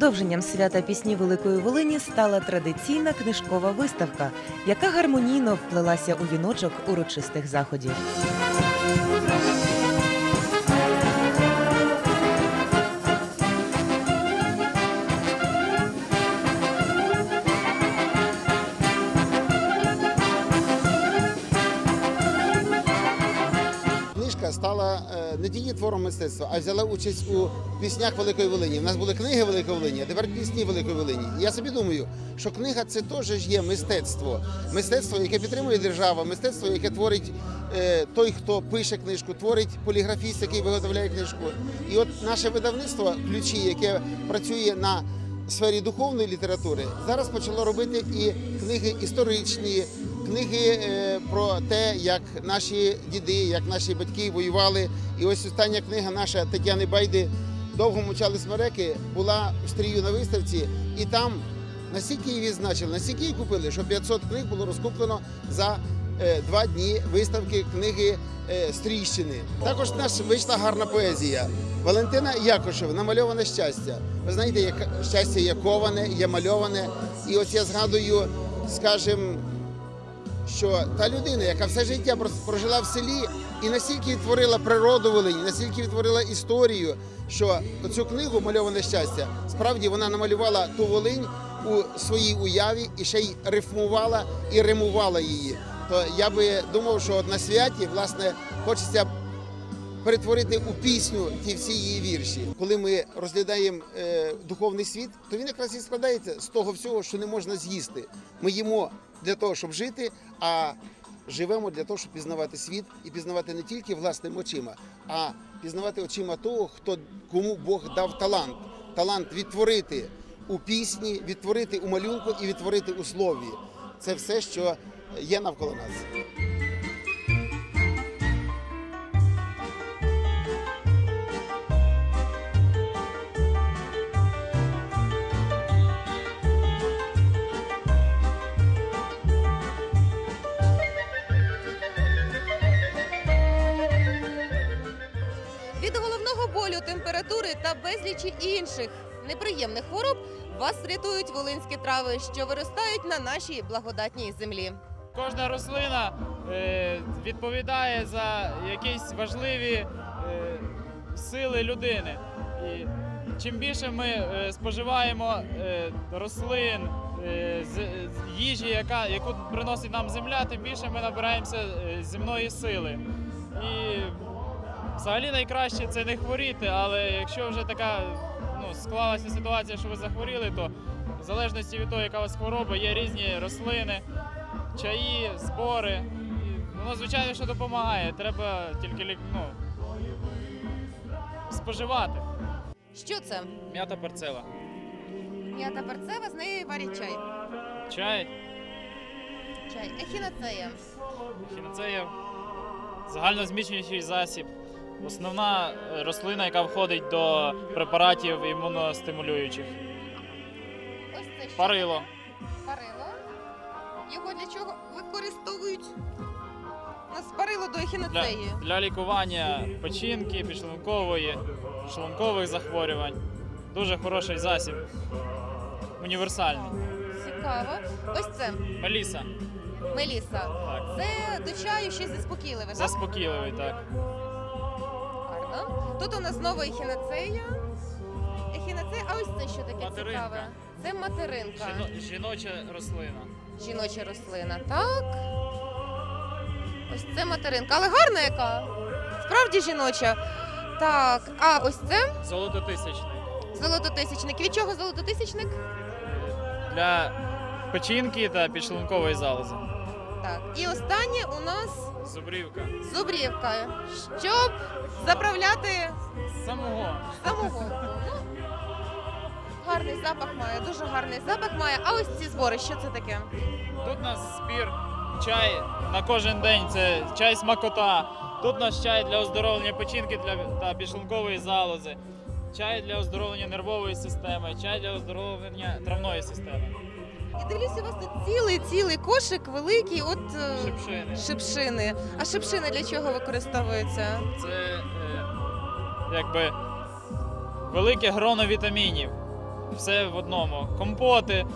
Продовженням свята пісні Великої Волині стала традиційна книжкова виставка, яка гармонійно вплелася у віночок урочистих заходів. Мистецтва, а взяла участь у піснях Великої Волині. У нас були книги Великої Волині, а тепер пісні Великої Волині. І я собі думаю, що книга це теж є мистецтво. Мистецтво, яке підтримує держава, мистецтво, яке творить е, той, хто пише книжку, творить поліграфіст, який виготовляє книжку. І от наше видавництво ключі, яке працює на сфері духовної літератури, зараз почало робити і книги історичні, книги е, про те, як наші діди, як наші батьки воювали. І ось остання книга наша Тетяни Байди довго мовчали смереки була в стрію на виставці, і там настільки її відзначили, настільки її купили, що 500 книг було розкуплено за е, два дні виставки книги е, Стрійщини. Також нас вийшла гарна поезія. Валентина Якушева намальоване щастя. Ви знаєте, щастя є коване, є мальоване. І ось я згадую, скажімо, що та людина, яка все життя прожила в селі і настільки відтворила природу Волині, настільки відтворила історію, що цю книгу Мальоване щастя справді вона намалювала ту Волинь у своїй уяві і ще й рифмувала і римувала її. То я би думав, що на святі власне хочеться перетворити у пісню ті всі її вірші. Коли ми розглядаємо е, духовний світ, то він якраз і складається з того всього, що не можна з'їсти. Ми їмо для того, щоб жити, а живемо для того, щоб пізнавати світ і пізнавати не тільки власними очима, а пізнавати очима того, хто кому Бог дав талант. Талант відтворити у пісні, відтворити у малюнку і відтворити у слові. Це все, що є навколо нас. Температури та безлічі інших неприємних хвороб вас рятують волинські трави, що виростають на нашій благодатній землі. Кожна рослина е, відповідає за якісь важливі е, сили людини. І чим більше ми е, споживаємо рослин, їжі, яка, яку приносить нам земля, тим більше ми набираємося земної сили. І взагалі найкраще це не хворіти, але якщо вже така ну, склалася ситуація, що ви захворіли, то в залежності від того, яка у вас хвороба, є різні рослини чаї, збори. І Воно, звичайно, що допомагає. Треба тільки ну, споживати. Що це? М'ята перцева. М'ята перцева, з неї варять чай. Чай, Чай. Ехінацея. хіноцея, загальнозміцнюючий засіб. Основна е, рослина, яка входить до препаратів імуностимулюючих. Ось це що? Парило. Парило. Його для чого використовують? У нас парило до Для, ехінацеї. для лікування печінки, підшлункової, шлункових захворювань. Дуже хороший засіб. Універсальний. Цікаво. Ось це Меліса. меліса. Так. Це до чаю щось заспокійливе, так? Заспокійливий, так. Гарно. Тут у нас знову ехінацея. Ехінацея, а ось це що таке Материнка. цікаве? Це материнка. Жіно- жіноча рослина. Жіноча рослина. Так. Ось це материнка. Але гарна яка. Справді жіноча. Так, а ось це Золототисячник. золототисячник. Від чого золототисячник? Для печінки та підшлункової залози. Так. І останнє у нас Зубрівка. зубрівка. Щоб заправляти Самого. самого. Ну, гарний запах має, дуже гарний запах має. А ось ці збори, що це таке? Тут у нас збір чай на кожен день. Це чай смакота. Тут у нас чай для оздоровлення печінки для, та підшлункової залози. Чай для оздоровлення нервової системи, чай для оздоровлення травної системи. І дивлюся, у вас тут цілий цілий кошик великий. От е, Шипшини. шипшини. А шипшини для чого використовуються? Це е, якби велике гроно вітамінів. все в одному. Компоти,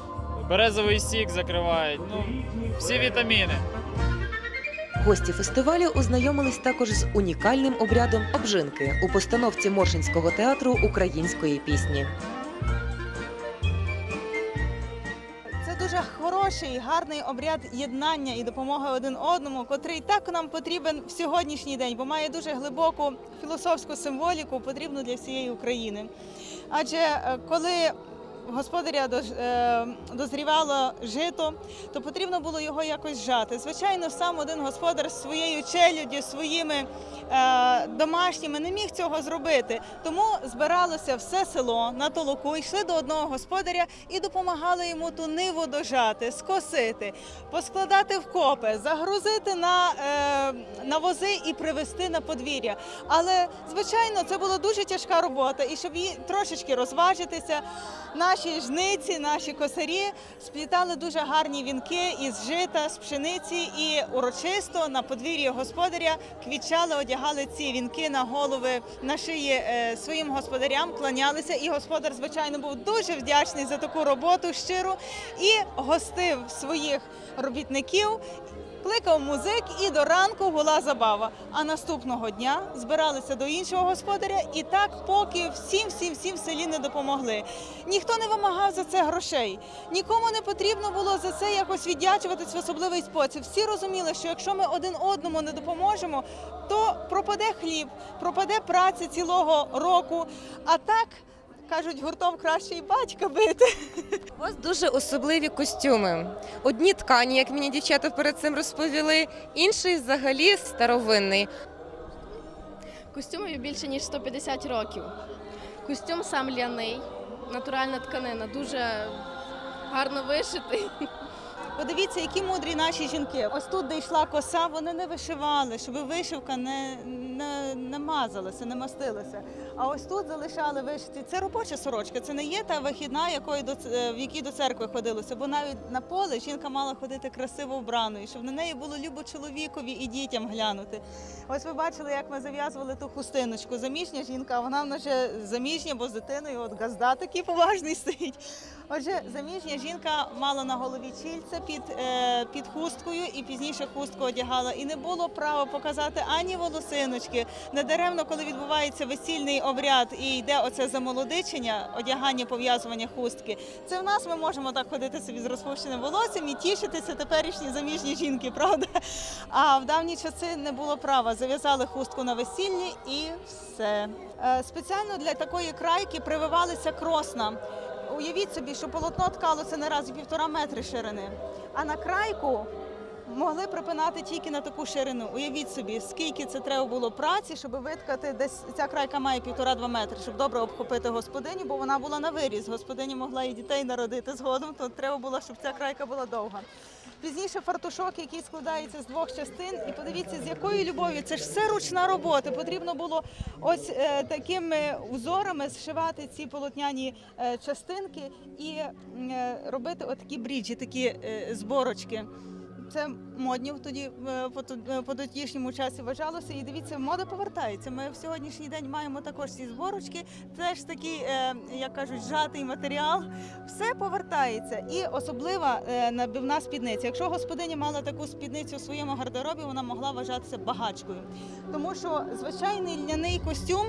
березовий сік закривають, ну, всі вітаміни. Гості фестивалю ознайомились також з унікальним обрядом обжинки у постановці Моршинського театру української пісні. Дуже хороший, гарний обряд єднання і допомоги один одному, котрий так нам потрібен в сьогоднішній день, бо має дуже глибоку філософську символіку, потрібну для всієї України. Адже е, коли господаря е, дозрівало жито, то потрібно було його якось жати. Звичайно, сам один господар з своєю челюддю, своїми е, домашніми не міг цього зробити. Тому збиралося все село на толоку, йшли до одного господаря і допомагали йому ту ниву дожати, скосити, поскладати в копи, загрузити на, е, на вози і привезти на подвір'я. Але звичайно, це була дуже тяжка робота, і щоб її трошечки розважитися, наші жниці, наші косарі сплітали дуже гарні вінки із жита, з пшениці, і урочисто на подвір'ї господаря квітчали, одягали ці вінки на голови, на шиї е, своїм господарям, кланялися. І господар, звичайно, був дуже вдячний за таку роботу щиру і гостив своїх робітників. Кликав музик і до ранку була забава. А наступного дня збиралися до іншого господаря, і так, поки всім, всім, всім селі не допомогли. Ніхто не вимагав за це грошей. Нікому не потрібно було за це якось віддячуватись в особливий спосіб. Всі розуміли, що якщо ми один одному не допоможемо, то пропаде хліб, пропаде праця цілого року. А так кажуть, гуртом краще і батька бити. У вас дуже особливі костюми. Одні ткані, як мені дівчата перед цим розповіли, інший взагалі старовинний. Костюмові більше ніж 150 років. Костюм сам ляний, натуральна тканина, дуже гарно вишитий. Подивіться, які мудрі наші жінки. Ось тут, де йшла коса, вони не вишивали, щоб вишивка не, не, не мазалася, не мастилася. А ось тут залишали вишиті. Це робоча сорочка, це не є та вихідна, е, в якій до церкви ходилося. Бо навіть на поле жінка мала ходити красиво вбраною, щоб на неї було любо чоловікові і дітям глянути. Ось ви бачили, як ми зав'язували ту хустиночку. Заміжня жінка, вона в нас вже заміжня, бо з дитиною от газда такий поважний стоїть. Отже, заміжня жінка мала на голові чільце під, е, під хусткою і пізніше хустку одягала. І не було права показати ані волосиночки. Недаремно, коли відбувається весільний обряд і йде оце замолодичення, одягання, пов'язування хустки. Це в нас ми можемо так ходити собі з розпущеним волоссям і тішитися теперішні заміжні жінки, правда? А в давні часи не було права. Зав'язали хустку на весіллі і все. Е, Спеціально для такої крайки прививалися кросна. Уявіть собі, що полотно ткалося не раз півтора метри ширини, а на крайку могли припинати тільки на таку ширину. Уявіть собі, скільки це треба було праці, щоб виткати десь ця крайка має півтора-два метри, щоб добре обхопити господиню, бо вона була на виріз. Господиня могла і дітей народити згодом, то треба було, щоб ця крайка була довга. Пізніше фартушок, який складається з двох частин, і подивіться, з якою любов'ю це ж все ручна робота. Потрібно було ось е, такими узорами зшивати ці полотняні е, частинки і е, робити отакі бріджі, такі е, зборочки. Це модні тоді по е, тодішньому часі вважалося. І дивіться, мода повертається. Ми в сьогоднішній день маємо також ці зборочки. Теж такий, е, як кажуть, жатий матеріал. Все повертається. І особлива е, набивна спідниця. Якщо господиня мала таку спідницю у своєму гардеробі, вона могла вважатися багачкою. Тому що звичайний льняний костюм.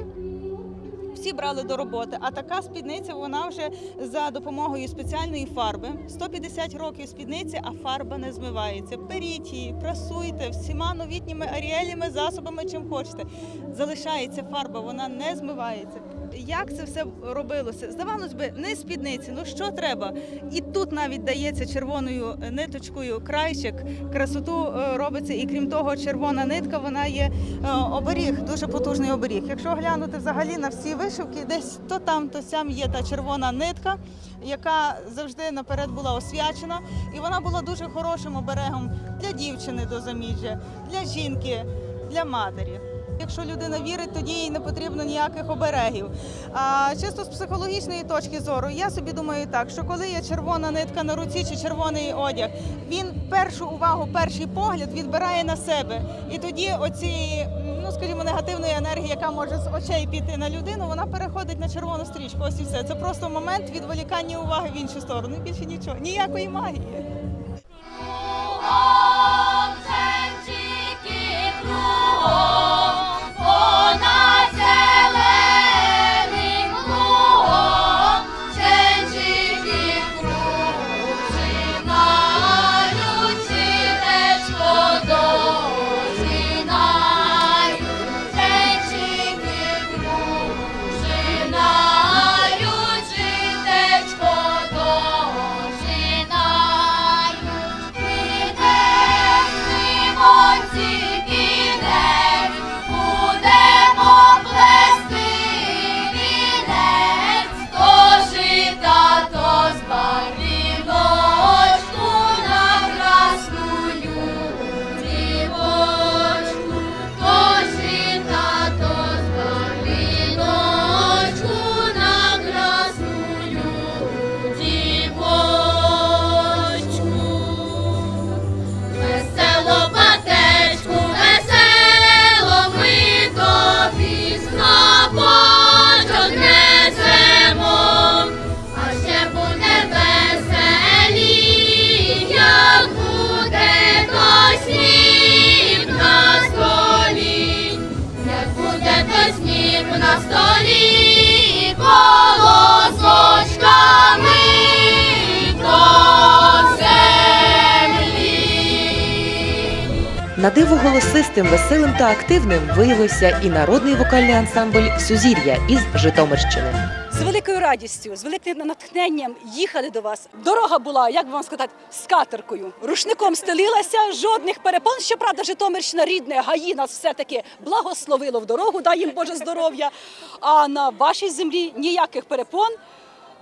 Всі брали до роботи, а така спідниця вона вже за допомогою спеціальної фарби. 150 років спідниці, а фарба не змивається. Беріть її, прасуйте всіма новітніми аріелями, засобами, чим хочете. Залишається фарба, вона не змивається. Як це все робилося? Здавалось би, не спідниці, ну що треба? І тут навіть дається червоною ниточкою крайчик, красоту е, робиться, і крім того, червона нитка вона є е, оберіг, дуже потужний оберіг. Якщо глянути взагалі на всі вишивки, десь то там, то сям є та червона нитка, яка завжди наперед була освячена, і вона була дуже хорошим оберегом для дівчини до заміжжя, для жінки, для матері. Якщо людина вірить, тоді їй не потрібно ніяких оберегів. А чисто з психологічної точки зору, я собі думаю так, що коли є червона нитка на руці чи червоний одяг, він першу увагу, перший погляд відбирає на себе. І тоді оці, ну скажімо, негативної енергії, яка може з очей піти на людину, вона переходить на червону стрічку. Ось і все. Це просто момент відволікання уваги в іншу сторону. Більше нічого. Ніякої магії. На диво голосистим, веселим та активним виявився і народний вокальний ансамбль Сюзір'я із Житомирщини. З великою радістю, з великим натхненням їхали до вас. Дорога була, як би вам сказати, з катеркою. Рушником стелилася, жодних перепон. Щоправда, Житомирщина рідне, гаї нас все-таки благословило в дорогу, дай їм Боже здоров'я. А на вашій землі ніяких перепон.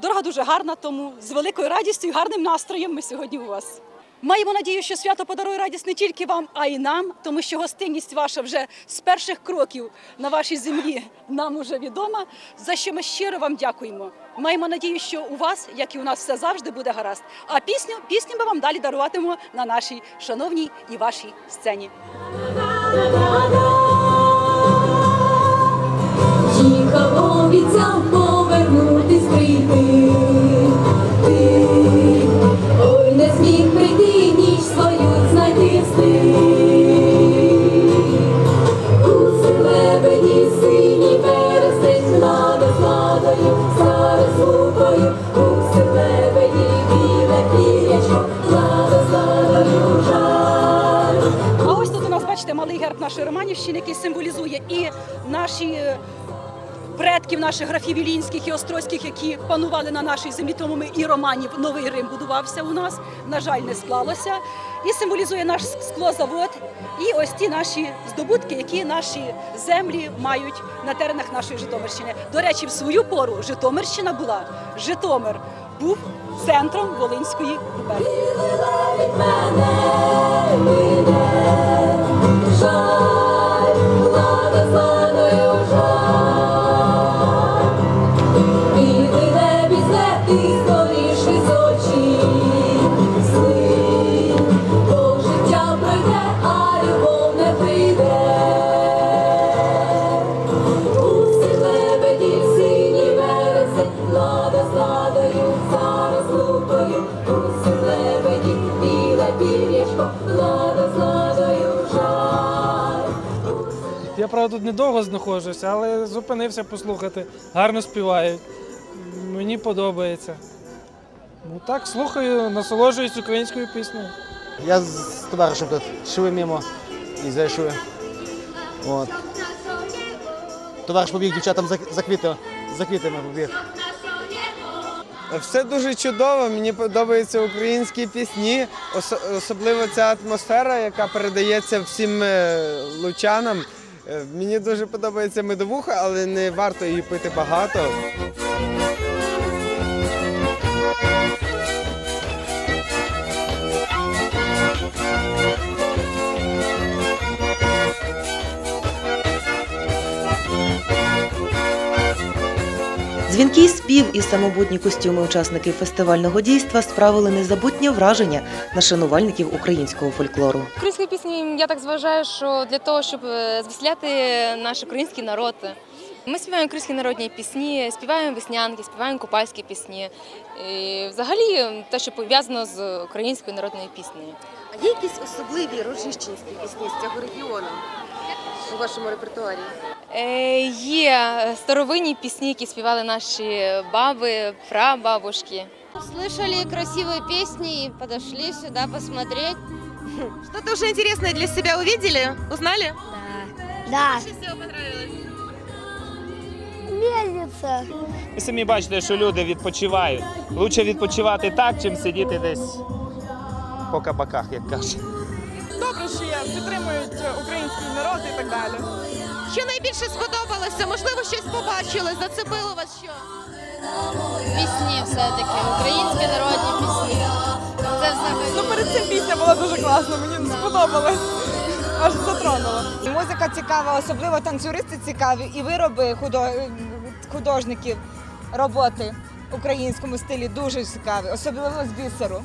Дорога дуже гарна, тому з великою радістю і гарним настроєм ми сьогодні у вас. Маємо надію, що свято подарує радість не тільки вам, а й нам, тому що гостинність ваша вже з перших кроків на вашій землі нам уже відома. За що ми щиро вам дякуємо. Маємо надію, що у вас, як і у нас, все завжди буде гаразд. А пісню, пісню ми вам далі даруватимемо на нашій шановній і вашій сцені. Їхав, обіцяв нашої Романівщини, який символізує і наші е, предків, наших графів Ілінських і Острозьких, які панували на нашій землі. Тому ми і Романів новий Рим будувався у нас. На жаль, не склалося. І символізує наш склозавод. І ось ті наші здобутки, які наші землі мають на теренах нашої Житомирщини. До речі, в свою пору Житомирщина була Житомир був центром Волинської губернії. Від мене Я правда тут недовго знаходжуся, але зупинився послухати. Гарно співають. Мені подобається. Ну так, слухаю, насолоджуюсь українською піснею. Я з товаришем тут шли мимо і зайшли. От. Товариш побіг дівчатам за, за, квіти, за квітами побіг. Все дуже чудово. Мені подобаються українські пісні, особливо ця атмосфера, яка передається всім е, лучанам. Е, Мені дуже подобається медовуха, але не варто її пити багато. Дзвінкий спів і самобутні костюми учасників фестивального дійства справили незабутнє враження на шанувальників українського фольклору. Українські пісні, я так зважаю, що для того, щоб е, наш український народ. Ми співаємо українські народні пісні, співаємо веснянки, співаємо купальські пісні. І взагалі те, що пов'язано з українською народною піснею. А є якісь особливі рожищенські пісні з цього регіону у вашому репертуарі? Е, Є старовинні пісні, які співали наші баби, прабабушки. Слышали красивые песни и подошли сюда посмотреть. Что-то уже интересное для себя увидели? Узнали? Да. Больше всего понравилось? Мельница. Ви самі бачите, що люди відпочивають. Лучше відпочивати так, чим сидіти десь по кабаках, як кажуть. Добре, що є, підтримують український народ і так далі. Що найбільше сподобалося? Можливо, щось побачили, зацепило вас що? Пісні все-таки, українські народні пісні. Це взагалі. Ну перед цим пісня була дуже класна, мені сподобалась. Аж затронула. Музика цікава, особливо танцюристи цікаві, і вироби худо- художників роботи в українському стилі дуже цікаві, особливо з бісеру.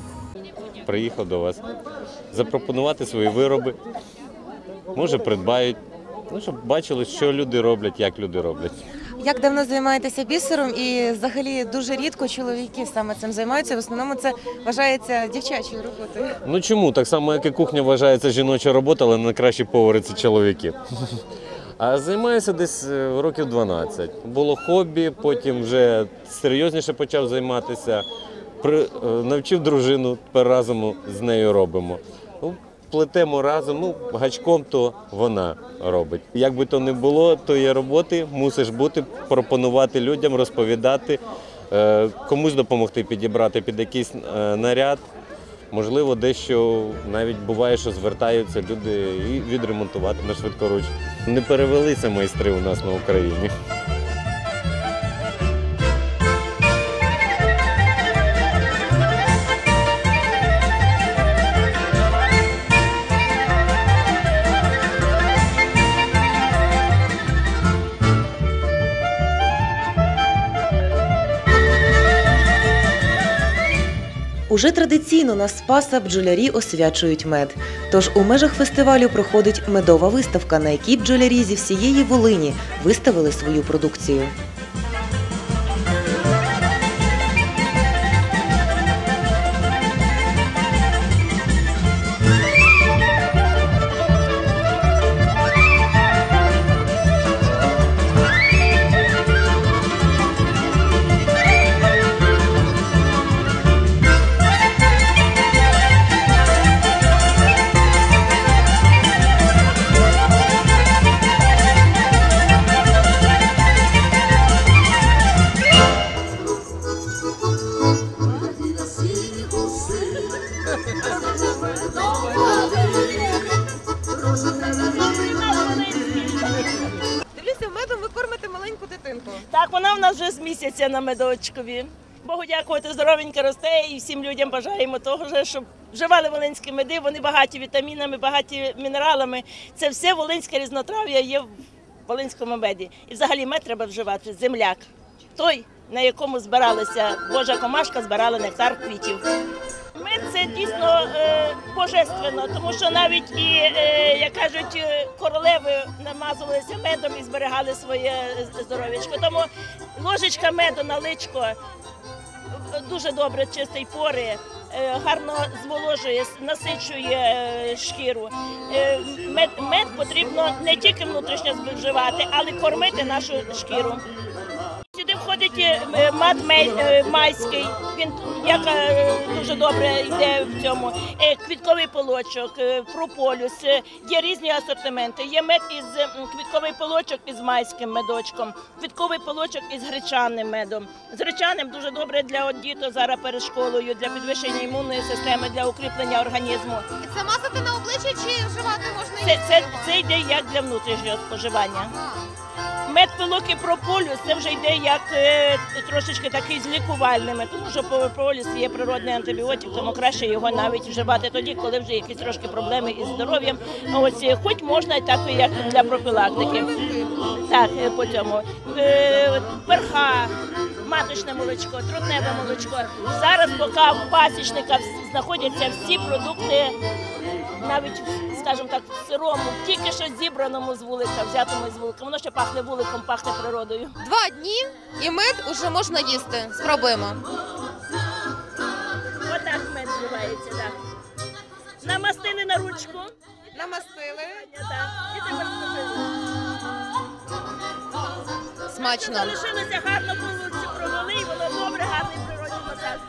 Приїхав до вас запропонувати свої вироби. Може, придбають. Ну, щоб бачили, що люди роблять, як люди роблять. Як давно займаєтеся бісером, і взагалі дуже рідко чоловіки саме цим займаються. В основному це вважається дівчачою роботою. Ну чому? Так само, як і кухня вважається жіноча робота, але найкращі повари це чоловіки. А займаюся десь е, років 12. Було хобі, потім вже серйозніше почав займатися. Е, навчив дружину, тепер разом з нею робимо. Ну, плетемо разом, ну, гачком то вона робить. Як би то не було, то є роботи, мусиш бути, пропонувати людям, розповідати, е, комусь допомогти підібрати під якийсь е, наряд. Можливо, дещо навіть буває, що звертаються люди і відремонтувати на швидкоруч. Не перевелися майстри у нас на Україні. Уже традиційно на Спаса бджолярі освячують мед. Тож у межах фестивалю проходить медова виставка, на якій бджолярі зі всієї Волині виставили свою продукцію. Місяця. Богу дякувати, здоровенько росте і всім людям бажаємо того, щоб вживали волинські меди. Вони багаті вітамінами, багаті мінералами. Це все волинське різнотрав'я є в волинському меді. І взагалі мед треба вживати земляк. Той, на якому збиралася Божа комашка, збирала нектар квітів. Мед це дійсно е, божественно, тому що навіть і, е, як кажуть, е, королеви намазувалися медом і зберігали своє здоров'ячко. Тому ложечка меду на личко дуже добре чистить пори, е, гарно зволожує, насичує е, шкіру. Мед, мед потрібно не тільки внутрішньо вживати, але кормити нашу шкіру. Сюди входить е, е, мей- е, майський, він як дуже добре йде в цьому. Квітковий полочок, прополюс, є різні асортименти. Є мед із квітковий полочок із майським медочком, квітковий полочок із гречаним медом. З гречаним дуже добре для діток зараз перед школою, для підвищення імунної системи, для укріплення організму. Це мазати на обличчя чи вживати можна Це, це, це йде як для внутрішнього споживання. Мед пилок і прополюс це вже йде як е, трошечки такий з лікувальними, тому що поліс є природний антибіотик, тому краще його навіть вживати тоді, коли вже якісь трошки проблеми із здоров'ям. Ось е, хоч можна так, як для профілактики. Так, е, по цьому перха. Маточне молочко, трутневе молочко. Зараз, поки в пасічника знаходяться всі продукти, навіть, скажімо так, в сирому, тільки що зібраному з вулика, взятому з вулика. Воно ще пахне вуликом, пахне природою. Два дні і мед уже можна їсти. Спробуємо. Отак мед вживається, так. Намастили на ручку. Намастили. Так. І тепер. Смачно. Залишилося гарно по вулиці провели, і воно добре, гарний природний масаж.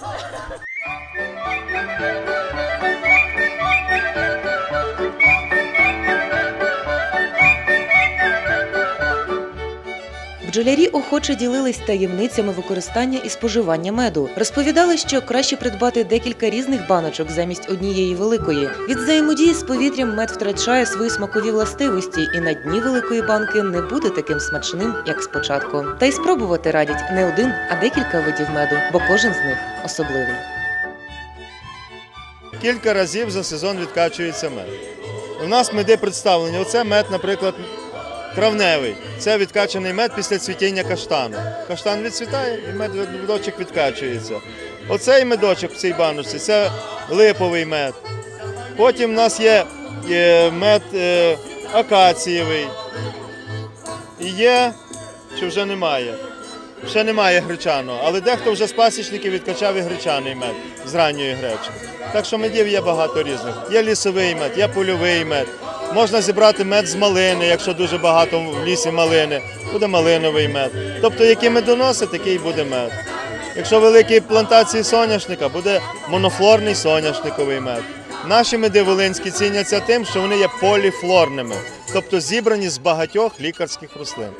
Бджолярі охоче ділились таємницями використання і споживання меду. Розповідали, що краще придбати декілька різних баночок замість однієї великої. Від взаємодії з повітрям мед втрачає свої смакові властивості, і на дні великої банки не буде таким смачним, як спочатку. Та й спробувати радять не один, а декілька видів меду, бо кожен з них особливий. Кілька разів за сезон відкачується мед. У нас меди представлені. Оце мед, наприклад, травневий. Це відкачаний мед після цвітіння каштану. Каштан відцвітає і мед медочок відкачується. Оцей медочок в цій баночці це липовий мед. Потім у нас є мед е, акацієвий. І є, чи вже немає. Ще немає гречаного, але дехто вже з пасічників відкачав і гречаний мед з ранньої гречки. Так що медів є багато різних. Є лісовий мед, є польовий мед. Можна зібрати мед з малини, якщо дуже багато в лісі малини, буде малиновий мед. Тобто, який медоносить, такий буде мед. Якщо великі плантації соняшника, буде монофлорний соняшниковий мед. Наші меди волинські ціняться тим, що вони є поліфлорними, тобто зібрані з багатьох лікарських рослин.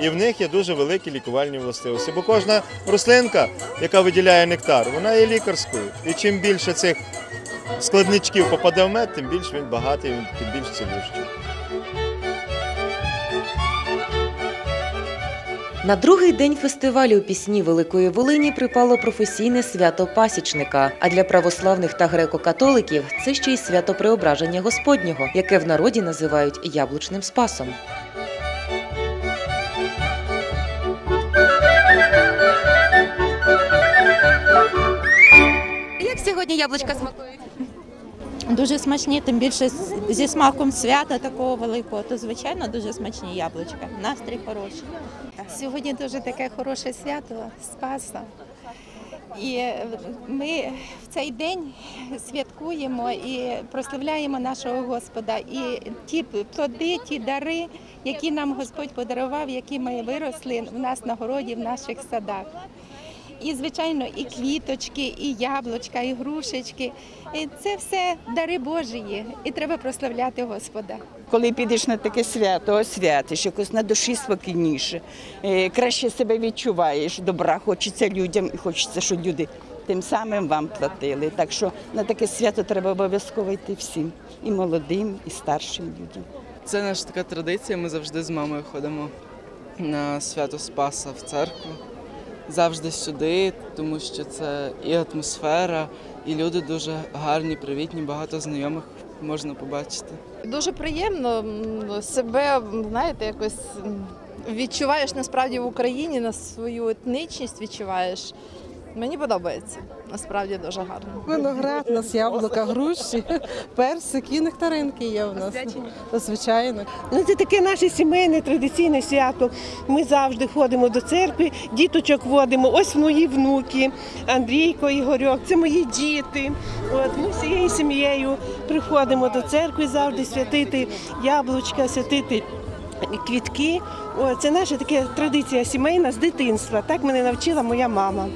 І в них є дуже великі лікувальні властивості. Бо кожна рослинка, яка виділяє нектар, вона є лікарською. І чим більше цих складничків попаде в мед, тим більш він багатий, тим більш цілющий. На другий день фестивалю пісні Великої Волині припало професійне свято пасічника. А для православних та греко-католиків це ще й свято Преображення Господнього, яке в народі називають яблучним спасом. Яблучка смакують? Дуже смачні, тим більше зі смаком свята такого великого, то звичайно дуже смачні яблучка. Настрій хороший. Сьогодні дуже таке хороше свято Спаса. І е, ми в цей день святкуємо і прославляємо нашого Господа. І ті плоди, ті дари, які нам Господь подарував, які ми виросли в нас на городі, в наших садах. І, звичайно, і квіточки, і яблучка, і грушечки. І це все дари Божії, і треба прославляти Господа. Коли підеш на таке свято, освятиш, якось на душі спокійніше, е, краще себе відчуваєш, добра хочеться людям і хочеться, щоб люди тим самим вам платили. Так що на таке свято треба обов'язково йти всім, і молодим, і старшим людям. Це наша така традиція. Ми завжди з мамою ходимо на свято Спаса в церкву. Завжди сюди, тому що це і атмосфера, і люди дуже гарні, привітні, багато знайомих можна побачити. Дуже приємно себе, знаєте, якось відчуваєш насправді в Україні на свою етничність відчуваєш. Мені подобається. Насправді дуже гарно. Виноград, у нас яблука, груші, персик і нектаринки є у нас. Звичайно. Ну, це таке наше сімейне традиційне свято. Ми завжди ходимо до церкви, діточок водимо. Ось мої внуки, Андрійко, Ігорьок, це мої діти. От ми всією сім'єю приходимо до церкви завжди святити яблучка, святити. Квітки, О, це наша така традиція сімейна з дитинства. Так мене навчила моя мама.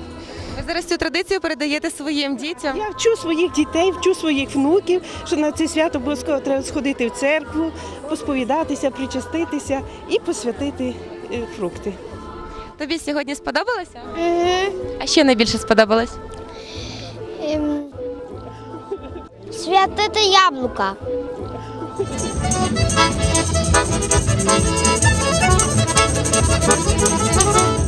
Ви зараз цю традицію передаєте своїм дітям? Я вчу своїх дітей, вчу своїх внуків, що на це свято обов'язково треба сходити в церкву, посповідатися, причаститися і посвятити е, фрукти. Тобі сьогодні сподобалося? А що найбільше сподобалось? Святити яблука.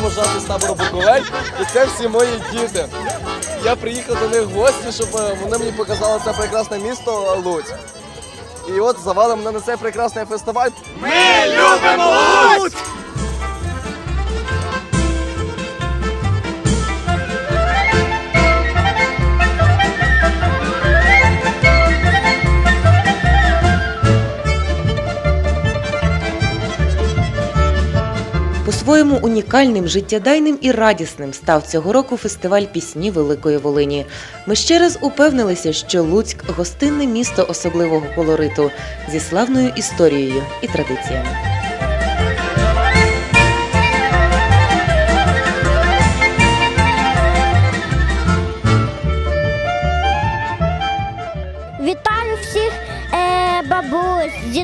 вважати з табору Буковель, і це всі мої діти. Я приїхав до них в гості, щоб е, вони мені показали це прекрасне місто Луць. І от завали мене на цей прекрасний фестиваль. Ми любимо Луцьк! По-своєму унікальним, життєдайним і радісним став цього року фестиваль пісні Великої Волині. Ми ще раз упевнилися, що Луцьк гостинне місто особливого колориту зі славною історією і традиціями.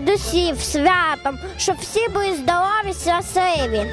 дідусів святом, щоб всі були здорові, щасливі.